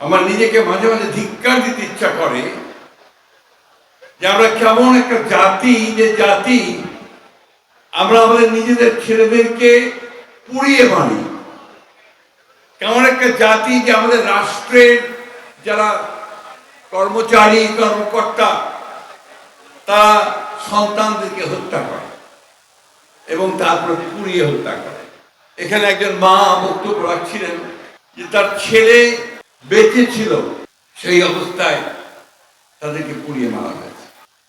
আমার নিজেকে মাঝে মাঝে ধিক্কার দিতে ইচ্ছা করে যে আমরা কেমন একটা জাতি, যে জাতি আমরা আমাদের নিজেদের ছেলেদেরকে পুড়িয়ে মারি। কেমন একটা জাতি যে আমাদের রাষ্ট্রের যারা কর্মচারী, কর্মকর্তা, তারা সন্তানদেরকে হত্যা করে এবং তারপরে পুড়িয়ে হত্যা করে। এখানে একজন মা বক্তব্য রাখছিলেন যে তার ছেলে বেঁচে ছিল, সেই অবস্থায় তাদেরকে পুড়িয়ে মারা হয়েছে।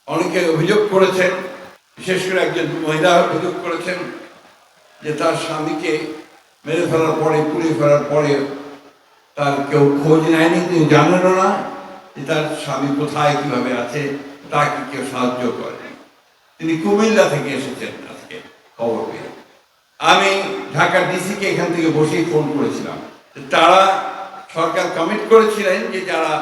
অনেকে অভিযোগ করেছেন, বিশেষ করে একজন মহিলা অভিযোগ করেছেন, যে তার স্বামীকে মেরে ফেলার পরে, পুড়িয়ে ফেলার পরে তার কেউ খোঁজ নেয়নি, তিনি জানেনও না যে তার স্বামী কোথায়, কীভাবে আছে, তাকে কেউ সাহায্য করেনি। তিনি কুমিল্লা থেকে এসেছেন, আজকে খবর পেয়ে। আমি ঢাকা ডিসিকে এখান থেকে বসেই ফোন করেছিলাম তারা সরকার কমিট করেছিলেন যে যারা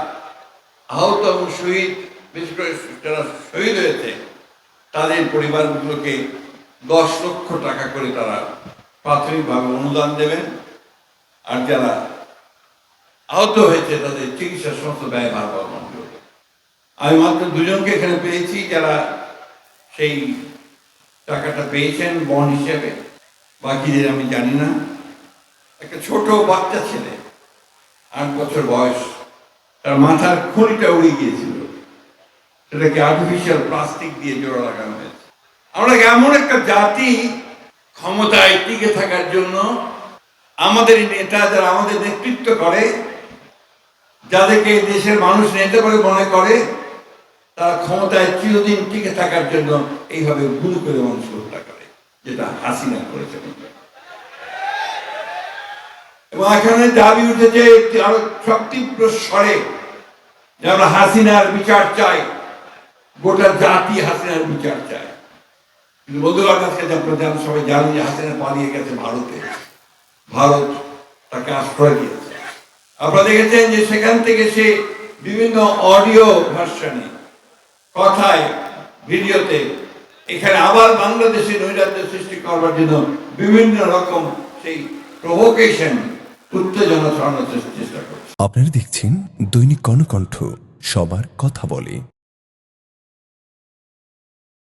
আহত এবং শহীদ, বিশেষ করে যারা শহীদ হয়েছে, তাদের পরিবারগুলোকে দশ লক্ষ টাকা করে তারা প্রাথমিকভাবে অনুদান দেবেন। আর যারা আহত হয়েছে, তাদের চিকিৎসার সমস্ত ব্যয় ভার বহন করবে আমি মাত্র দুজনকে এখানে পেয়েছি যারা সেই টাকাটা পেয়েছেন বন হিসেবে। বাকিদের আমি জানি না। একটা ছোট বাচ্চা ছেলে আট বছর বয়স। তার মাথার খুঁড়িটা উড়ে গিয়েছিল। সেটাকে আর্টিফিশিয়াল প্লাস্টিক দিয়ে জোড়া লাগানো হয়েছে। আমরা এমন একটা জাতি ক্ষমতায় টিকে থাকার জন্য আমাদের নেতা যারা আমাদের নেতৃত্ব করে, যাদেরকে দেশের মানুষ নেতা করে মনে করে, তারা ক্ষমতায় চিরদিন টিকে থাকার জন্য এইভাবে ভুল করে মানুষ হত্যা করে, যেটা হাসিনা করেছে। এখানে দাবি উঠেছে আরও সতীব্র স্বরে যে আমরা হাসিনার বিচার চাই, গোটা জাতি হাসিনার বিচার চায় কিন্তু কাছে আপনারা জানেন, সবাই জানেন যে হাসিনা পালিয়ে গেছে ভারতে। ভারত তাকে আশ্রয় দিয়েছে। আপনারা দেখেছেন যে সেখান থেকে সে বিভিন্ন অডিও ভার্সনে কথায়, ভিডিওতে এখানে আবার বাংলাদেশে নৈরাজ্য সৃষ্টি করবার জন্য বিভিন্ন রকম সেই প্রভোকেশন উত্তেজনা ছড়ানোর চেষ্টা করছে। আপনারা দেখছেন দৈনিক কর্ণকণ্ঠ সবার কথা বলে।